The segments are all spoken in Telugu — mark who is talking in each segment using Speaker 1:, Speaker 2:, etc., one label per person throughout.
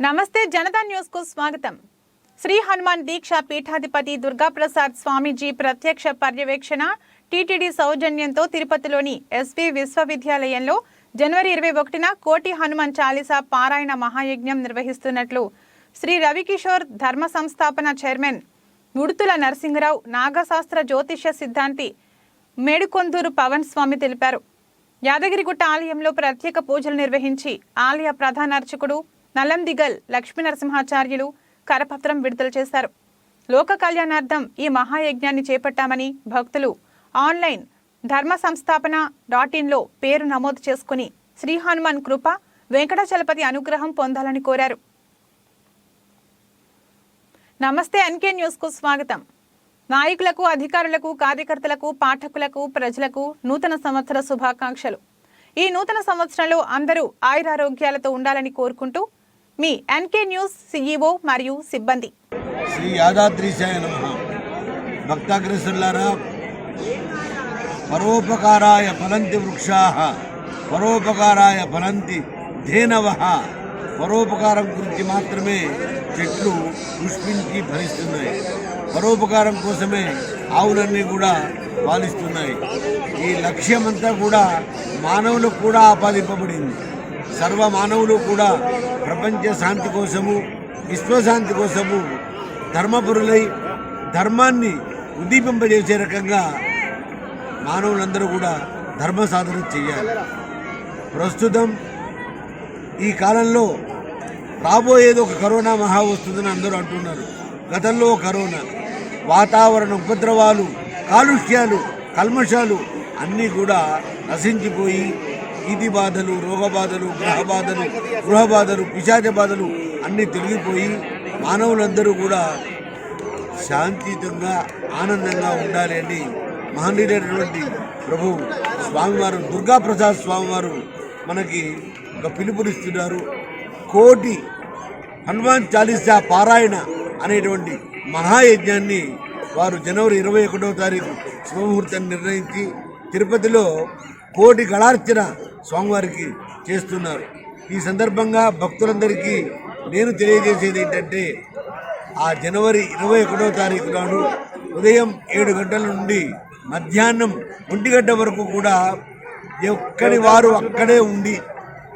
Speaker 1: నమస్తే జనతా న్యూస్కు స్వాగతం. శ్రీ హనుమాన్ దీక్ష పీఠాధిపతి దుర్గాప్రసాద్ స్వామీజీ ప్రత్యక్ష పర్యవేక్షణ టీటీడీ సౌజన్యంతో తిరుపతిలోని ఎస్వి విశ్వవిద్యాలయంలో జనవరి ఇరవై ఒకటిన కోటి హనుమాన్ చాలీసా పారాయణ మహాయజ్ఞం నిర్వహిస్తున్నట్లు శ్రీ రవికిషోర్ ధర్మ సంస్థాపన చైర్మన్ ఉడుతుల నరసింహరావు నాగశాస్త్ర జ్యోతిష్య సిద్ధాంతి మేడుకొందూరు పవన్ స్వామి తెలిపారు. యాదగిరిగుట్ట ఆలయంలో ప్రత్యేక పూజలు నిర్వహించి ఆలయ ప్రధాన అర్చకుడు నలందిగల్ లక్ష్మీ నరసింహాచార్యులు కరపత్రం విడుదల చేశారు. లోక కళ్యాణార్థం ఈ మహాయజ్ఞాన్ని చేపట్టామని భక్తులు ఆన్లైన్ ధర్మ సంస్థాపన డాట్ ఇన్లో పేరు నమోదు చేసుకుని శ్రీ హనుమాన్ కృప వెంకటాచలపతి అనుగ్రహం పొందాలని కోరారు. నమస్తే ఎన్కే న్యూస్కు స్వాగతం. నాయకులకు అధికారులకు కార్యకర్తలకు పాఠకులకు ప్రజలకు నూతన సంవత్సర శుభాకాంక్షలు. ఈ నూతన సంవత్సరంలో అందరూ ఆయురారోగ్యాలతో ఉండాలని కోరుకుంటూ మీ ఎన్కే న్యూస్ సిఇఓ మరియు సిబ్బంది.
Speaker 2: శ్రీ యాదాద్రీశాయ నమ. భక్తాగ్రసులారా పరోపకారాయ ఫలంతి వృక్షా పరోపకారాయ ఫలంతి ధేనవ. పరోపకారం గురించి మాత్రమే చెట్లు పుష్పించి ఫలిస్తున్నాయి. పరోపకారం కోసమే ఆవులన్నీ కూడా పాలిస్తున్నాయి. ఈ లక్ష్యమంతా కూడా మానవులకు కూడా ఆపాదింపబడింది. సర్వ మానవులు కూడా ప్రపంచ శాంతి కోసము విశ్వశాంతి కోసము ధర్మపురులై ధర్మాన్ని ఉద్దీపింపజేసే రకంగా మానవులందరూ కూడా ధర్మ సాధన చేయాలి. ప్రస్తుతం ఈ కాలంలో రాబోయేది ఒక కరోనా మహా వస్తుందని అందరూ అంటున్నారు. గతంలో కరోనా. వాతావరణ ఉపద్రవాలు కాలుష్యాలు కల్మషాలు అన్నీ కూడా నశించిపోయి వీధి బాధలు రోగ బాధలు గ్రహ బాధలు గృహ బాధలు పిశాచ బాధలు అన్నీ తొలగిపోయి మానవులందరూ కూడా శాంతియుతంగా ఆనందంగా ఉండాలి అని మహనీయుడైనటువంటి ప్రభు స్వామివారు దుర్గాప్రసాద్ స్వామివారు మనకి ఒక పిలుపునిస్తున్నారు కోటి హనుమాన్ చాలీసా పారాయణ అనేటువంటి మహాయజ్ఞాన్ని వారు జనవరి ఇరవై ఒకటవ తారీఖు శుభముహూర్తాన్ని నిర్ణయించి తిరుపతిలో కోటి గళార్చన స్వామివారికి చేస్తున్నారు. ఈ సందర్భంగా భక్తులందరికీ నేను తెలియజేసేది ఏంటంటే ఆ జనవరి ఇరవై ఒకటో తారీఖు నాడు ఉదయం ఏడు గంటల నుండి మధ్యాహ్నం ఒంటి గంట వరకు కూడా ఎక్కడి వారు అక్కడే ఉండి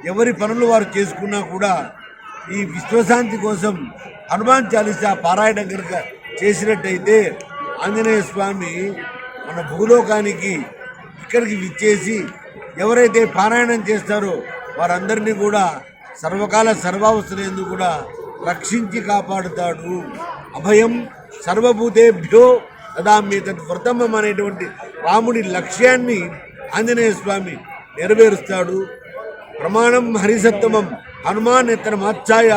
Speaker 2: ఎవరి పనులు వారు చేసుకున్నా కూడా ఈ విశ్వశాంతి కోసం హనుమాన్ చాలీసా పారాయణం కనుక చేసినట్టయితే ఆంజనేయ స్వామి మన భూలోకానికి ఇక్కడికి విచ్చేసి ఎవరైతే పారాయణం చేస్తారో వారందరినీ కూడా సర్వకాల సర్వావస్థలందు కూడా రక్షించి కాపాడుతాడు. అభయం సర్వభూతేభ్యో దదామి తద్ వ్రతమం అనేటువంటి రాముడి లక్ష్యాన్ని ఆంజనేయ స్వామి నెరవేరుస్తాడు. ప్రమాణం హరిసత్తమం హనుమాన్ ఎత్తన మాచ్ఛాయ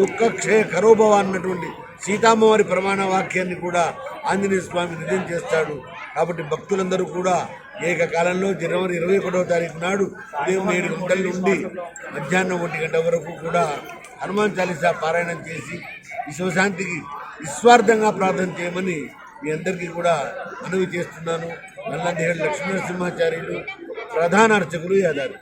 Speaker 2: దుఃఖ క్షయ కరోభవ అన్నటువంటి సీతామ్మవారి ప్రమాణ వాక్యాన్ని కూడా ఆంజనేయ స్వామి నిజం చేస్తాడు. కాబట్టి భక్తులందరూ కూడా ఏకకాలంలో జనవరి ఇరవై ఒకటవ తారీఖు నాడు ఉదయం ఏడు గంటల నుండి మధ్యాహ్నం ఒంటి గంట వరకు కూడా హనుమాన్ చాలీసా పారాయణం చేసి విశ్వశాంతికి నిస్వార్థంగా ప్రార్థన చేయమని మీ అందరికీ కూడా మనవి చేస్తున్నాను. నల్లందేహుడు లక్ష్మీనరసింహాచార్యులు ప్రధాన అర్చకులు యాదారు